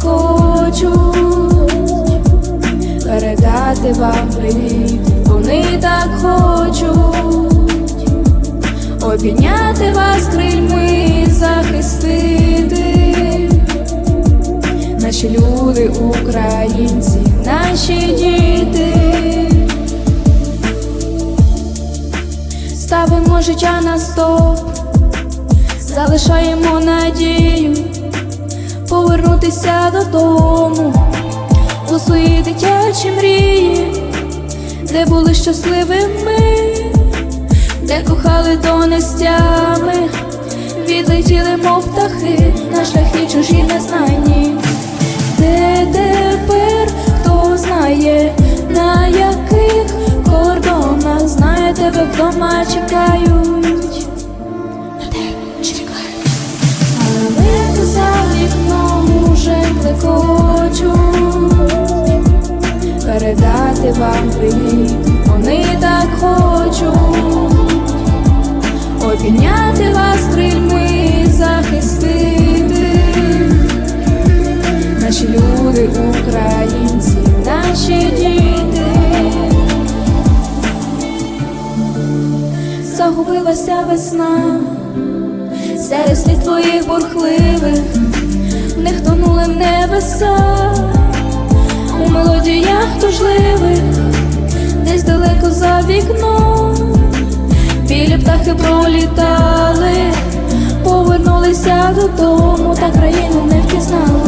кликочуть передати вам привіт, вони так хочуть обійняти вас крильми, захистити. Наші люди, українці, наші діти. Ставимо життя на стоп, залишаємо надію повернутися додому. У свої дитячі мрії, де були щасливими, де кохали до нестями, відлетіли, мов птахи, вам привіт, вони так хочуть обійняти вас крильми, захистити. Наші люди, українці, наші діти. Загубилася весна серед слів твоїх бурхливих, не тонули небеса у мелодіях тужливих, далеко за вікном, білі птахи пролітали, повернулися додому, та країну не впізнали.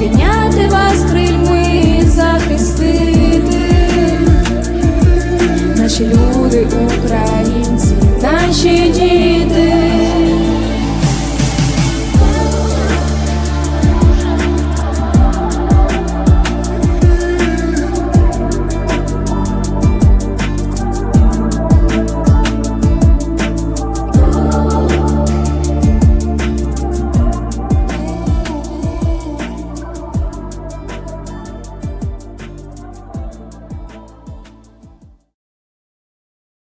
Обійняти вас крильми, захистити. Наші люди, українці, наші діти.